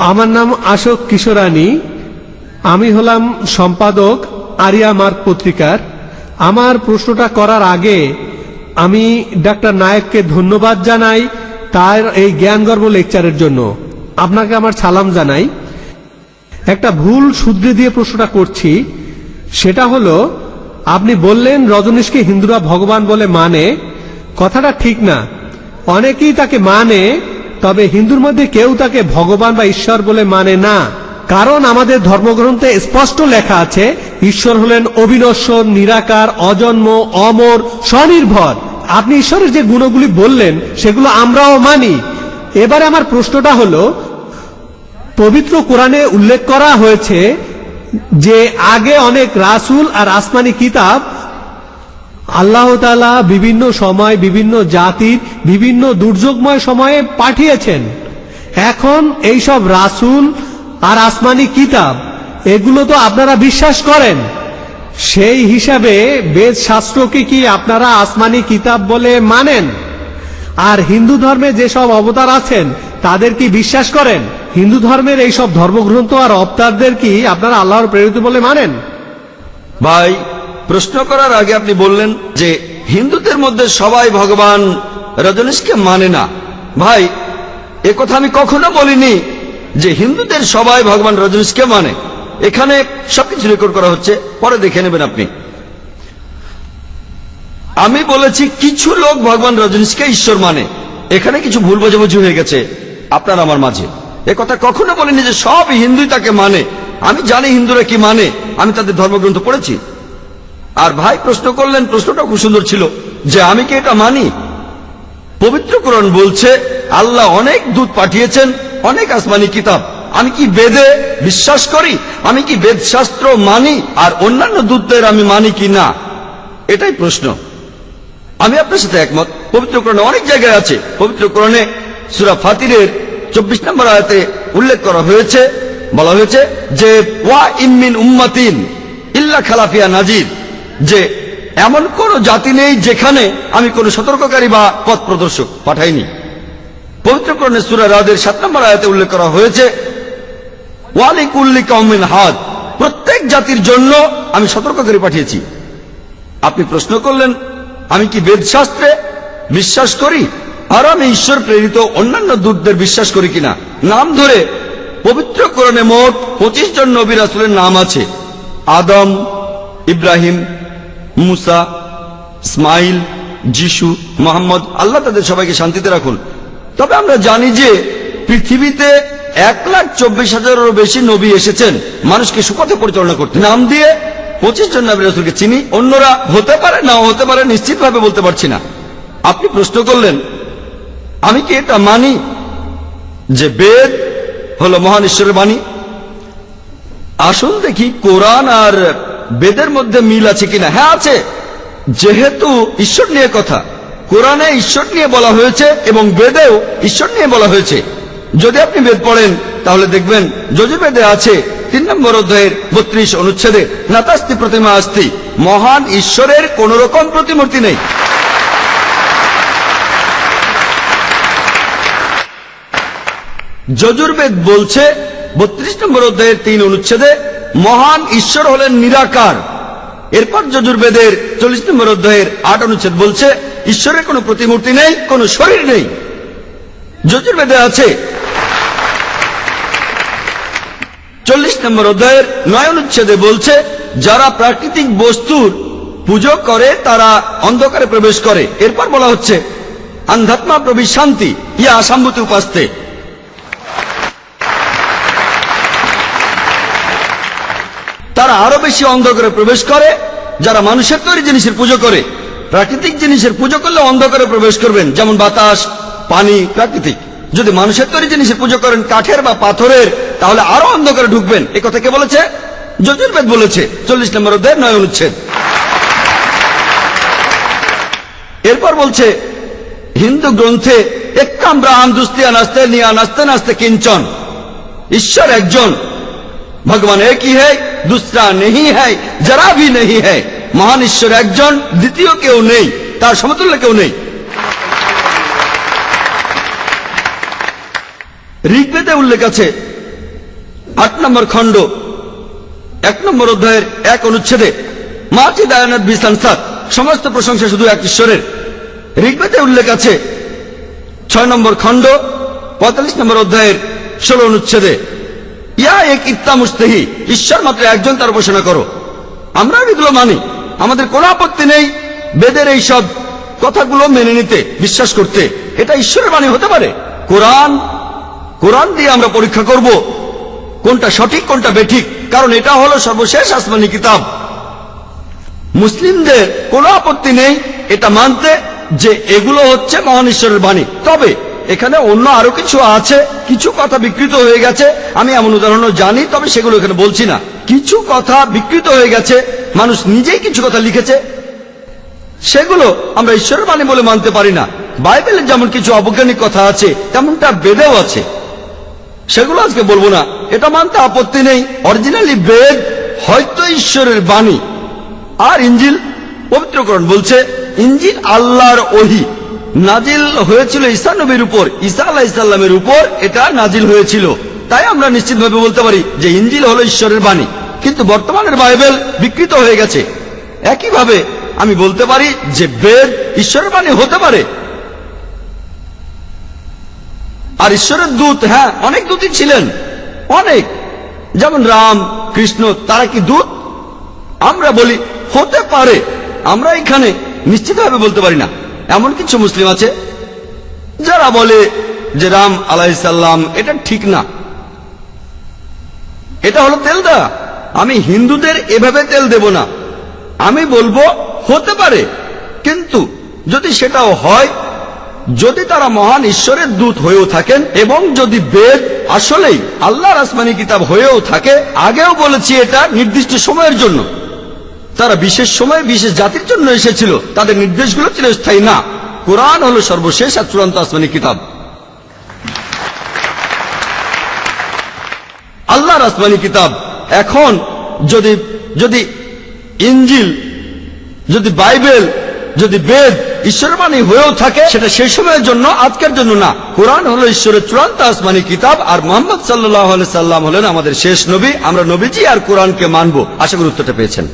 আমার নাম আশোক কিশোরানী। আমি হলাম সম্পাদক আরিয়া মার্ক পত্রিকার। আমার প্রশ্নটা করার আগে আমি ডাক্তার নায়ককে ধন্যবাদ জানাই তার এই জ্ঞানগর্ভ লেকচারের জন্য। আপনাকে আমার সালাম জানাই। একটা ভুল শুদ্ধি দিয়ে প্রশ্নটা করছি। সেটা হলো, আপনি বললেন রজনীশকে হিন্দুরা ভগবান বলে মানে। কথাটা ঠিক না। অনেকেই তাকে মানে তবে হিন্দুর মধ্যে কেউ তাকে ভগবান বা ঈশ্বর বলে মানে না। কারণ আমাদের ধর্মগ্রন্থে স্পষ্ট লেখা আছে, ঈশ্বর হলেন অবিনশ্বর, নিরাকার, অজন্ম, অমর, স্বনির্ভর। আপনি ঈশ্বরের যে গুণগুলি বললেন, সেগুলো আমরাও মানি। এবারে আমার প্রশ্নটা হলো, পবিত্র কোরআনে উল্লেখ করা হয়েছে যে আগে অনেক রাসূল আর আসমানি কিতাব আল্লাহ তাআলা বিভিন্ন সময় বিভিন্ন জাতির বিভিন্ন দুর্যোগময় সময়ে পাঠিয়েছেন। এখন এই সব রাসূল আর আসমানি কিতাব, এগুলো তো আপনারা বিশ্বাস করেন। সেই হিসাবে বেদ শাস্ত্রকে কি আপনারা আসমানি কিতাব বলে মানেন? আর হিন্দু ধর্মে যেসব অবতার আছেন, তাদের কি বিশ্বাস করেন? হিন্দু ধর্মের এই সব ধর্মগ্রন্থ আর অবতারদের কি আপনারা আল্লাহর প্রেরিত বলে মানেন? ভাই প্রশ্ন করার আগে আপনি বললেন যে হিন্দুদের মধ্যে সবাই ভগবান রজনীশকে মানে না। ভাই, এ কথা আমি কখনো বলিনি যে হিন্দুদের সবাই ভগবান রজনীশকে মানে। এখানে সবকিছু রেকর্ড করা হচ্ছে, পরে দেখে নেবেন আপনি। আমি বলেছি কিছু লোক ভগবান রজনীশকে ঈশ্বর মানে। এখানে কিছু ভুল বোঝাবুঝি হয়ে গেছে আপনার আমার মাঝে। এ কথা কখনো বলিনি যে সব হিন্দুই তাকে মানে। আমি জানি হিন্দুরা কি মানে আমি তাদের ধর্মগ্রন্থ পড়েছি। আর ভাই প্রশ্ন করলেন, প্রশ্নটা খুব সুন্দর ছিল, যে আমি কি এটা মানি? পবিত্র কোরআন বলছে, আল্লাহ অনেক দূত পাঠিয়েছেন, অনেক আসমানি কিতাব। আমি কি বেদে বিশ্বাস করি? আমি কি বেদ শাস্ত্র মানি? আর অন্যান্য দূতদের আমি মানি কি না? এটাই প্রশ্ন। আমি আপনার সাথে একমত। পবিত্র কোরআনে অনেক জায়গায় আছে। পবিত্র কোরআনে সুরা ফাতিরের চব্বিশ নম্বর আয়াতে উল্লেখ করা হয়েছে, বলা হয়েছে যে, ওয়া ইমিন উম্মাতিন ইল্লা খালাফিয়া নাজির। যে এমন কোন জাতি নেই যেখানে আমি কোন সতর্ককারী বা পথ প্রদর্শক পাঠাইনি। পবিত্র কোরআনে সুরা রাদের সাত নম্বর আয়াতে উল্লেখ করা হয়েছে ওয়ালিকুল্লি কৌমিন হাদ প্রত্যেক জাতির জন্য আমি সতর্ককারী পাঠিয়েছি। আপনি প্রশ্ন করলেন, আমি কি বেদশাস্ত্রে বিশ্বাস করি? আর আমি ঈশ্বর প্রেরিত অন্যান্য দূতদের বিশ্বাস করি কিনা? নাম ধরে পবিত্র কোরআনে মোট পঁচিশ জন নবী রাসুলের নাম আছে। আদম, ইব্রাহিম মুসা, ইসমাইল, যিশু, মোহাম্মদ, আল্লাহ তাদের সবাইকে শান্তিতে রাখুন। তবে আমরা জানি যে পৃথিবীতে এক লাখ চব্বিশ হাজারেরও বেশি নবী এসেছেন, মানুষকে সুপথে পরিচালনা করতে। নাম দিয়ে পঁচিশ জন নবী রাসুলকে চিনি, অন্যরা হতে পারে না হতে পারে, নিশ্চিতভাবে বলতে পারছি না। আপনি প্রশ্ন করলেন, আমি কি এটা মানি যে বেদ হলো মহান ঈশ্বরের বাণী? আসুন দেখি কোরআন আর বেদের মধ্যে মিল আছে কিনা? হ্যাঁ আছে। যেহেতু ঈশ্বর নিয়ে কথা, কোরআনে ঈশ্বর নিয়ে বলা হয়েছে এবং বেদেও ঈশ্বর নিয়ে বলা হয়েছে। যদি আপনি বেদ পড়েন, তাহলে দেখবেন যজুর্বেদে আছে তিন নম্বর অধ্যায়ের বত্রিশ অনুচ্ছেদে, নাতাস্তি প্রতিমা আস্তি, মহান ঈশ্বরের কোন রকম প্রতিমূর্তি নেই। যজুর্বেদ বলছে, বত্রিশ নম্বর অধ্যায়ের তিন অনুচ্ছেদে মহান ঈশ্বর হলেন নিরাকার। এরপর যজুর্বেদের চল্লিশ নম্বর অধ্যায়ের আট অনুচ্ছেদ বলছে, ঈশ্বরের কোনো প্রতিমূর্তি নেই, কোনো শরীর নেই। যজুর্বেদে আছে চল্লিশ নম্বর অধ্যায়ের নয় অনুচ্ছেদে বলছে, যারা প্রাকৃতিক বস্তুর পুজো করে, তারা অন্ধকারে প্রবেশ করে। এরপর বলা হচ্ছে, আন্ধাত্মা প্রবি শান্তি, ইয়া আসাম্ভূতি উপাস্তে তারা আরও বেশি অন্ধকারে প্রবেশ করে, যারা মানুষের তৈরি জিনিসের পুজো করে। প্রাকৃতিক জিনিসের পুজো করলে অন্ধকারে প্রবেশ করবেন, যেমন বাতাস, পানি, প্রাকৃতিক। যদি মানুষের তৈরি জিনিসের পুজো করেন কাঠের বা পাথরের, তাহলে আরও অন্ধকারে ঢুকবেন। এ কথা কে বলেছে? যজুর্বেদ বলেছে, চল্লিশ নম্বর অধ্যায় নয় অনুচ্ছেদ। এরপর বলছে, হিন্দু গ্রন্থে একাম ব্রাহ্ম দুস্তিয়া নাস্তে নিয়া নাস্তে নাস্তে কিঞ্চন। ঈশ্বর একজন। ভগবান এক ही দুসরা নেই হ্যায়, যারা ভি নেই হ্যায়। মহান ঈশ্বর একজন, দ্বিতীয় কেউ নেই, তার সমতুল্য কেউ নেই। ঋগ্বেদে উল্লেখ আছে, আট নম্বর খণ্ড, এক নম্বর অধ্যায়ের এক অনুচ্ছেদে মাটি দায়ানাথ বিসানসাদ সমস্ত প্রশংসা শুধু এক ঈশ্বরের। ঋগ্বেদে উল্লেখ আছে, ছয় নম্বর খণ্ড, পঁয়তাল্লিশ নম্বর অধ্যায়ের ষোলো অনুচ্ছেদে এক ইত্তা মুস্তেহি ঈশ্বর মাত্র একজন তার উপাসনা করো। আমরা এগুলো মানি। আমাদের কোনো আপত্তি নেই বেদের এই সব কথাগুলো মেনে নিতে, বিশ্বাস করতে। এটা ঈশ্বরের বাণী হতে পারে। কোরআন কোরআন দিয়ে আমরা পরীক্ষা করব কোনটা সঠিক, কোনটা বেঠিক। কারণ এটা হলো সর্বশেষ আসমানি কিতাব। মুসলিমদের কোনো আপত্তি নেই এটা মানতে যে এগুলো হচ্ছে মহান ঈশ্বরের বাণী। তবে এখানে অন্য আরও কিছু আছে। কিছু কথা বিকৃত হয়ে গেছে। আমি এমন উদাহরণও জানি, তবে সেগুলো এখানে বলছি না। কিছু কথা বিকৃত হয়ে গেছে। মানুষ নিজেই কিছু কথা লিখেছে। সেগুলো আমরা ঈশ্বরের বাণী বলে মানতে পারি না। বাইবেলের যেমন কিছু অবৈজ্ঞানিক কথা আছে, তেমনটা বেদেও আছে। সেগুলো আজকে বলব না। এটা মানতে আপত্তি নেই। অরিজিনালি বেদ হয়তো ঈশ্বরের বাণী। আর ইঞ্জিল, পবিত্রকরণ বলছে, ইঞ্জিল আল্লাহর ওহি। নাজিল হয়েছিল ঈসা নবীর উপর, ঈসা আল্লাহ ইসাল্লামের উপর এটা নাজিল হয়েছিল। তাই আমরা নিশ্চিতভাবে বলতে পারি যে ইঞ্জিল হলো ঈশ্বরের বাণী। কিন্তু বর্তমানের বাইবেল বিকৃত হয়ে গেছে। একইভাবে আমি বলতে পারি যে বেদ ঈশ্বরের বাণী হতে পারে। আর ঈশ্বরের দূত হ্যাঁ অনেক দূতই ছিলেন। অনেক। যেমন রাম, কৃষ্ণ, তারা কি দূত? আমরা বলি, হতে পারে। আমরা এখানে নিশ্চিতভাবে বলতে পারি না। এমন কিছু মুসলিম আছে যারা বলে যে রাম আলাইসাল্লাম এটা ঠিক না। এটা হলো তেল দেওয়া আমি হিন্দুদের এভাবে তেল দেব না। আমি বলব, হতে পারে, কিন্তু যদি সেটাও হয়, যদি তারা মহান ঈশ্বরের দূত হয়েও থাকেন এবং যদি বেদ আসলেই আল্লাহর আসমানি কিতাব হয়েও থাকে, আগেও বলেছি এটা নির্দিষ্ট সময়ের জন্য। তারা বিশেষ সময়ে বিশেষ জাতির জন্য এসেছিল। তাদের নির্দেশগুলো চিরস্থায়ী না। কোরআন হলো সর্বশেষ আর চূড়ান্ত আসমানি কিতাব। আল্লাহর আসমানি কিতাব। এখন যদি যদি ইঞ্জিল, যদি বাইবেল, যদি বেদ ঈশ্বরের বাণী হয়েও থাকে, সেটা সেই সময়ের জন্য, আজকের জন্য না। কোরআন হলো ঈশ্বরের চূড়ান্ত আসমানি কিতাব, আর মোহাম্মদ সাল্লাহ সাল্লাম হলেন আমাদের শেষ নবী। আমরা নবীজি আর কোরআনকে মানবো। আশা করি উত্তরটা পেয়েছেন।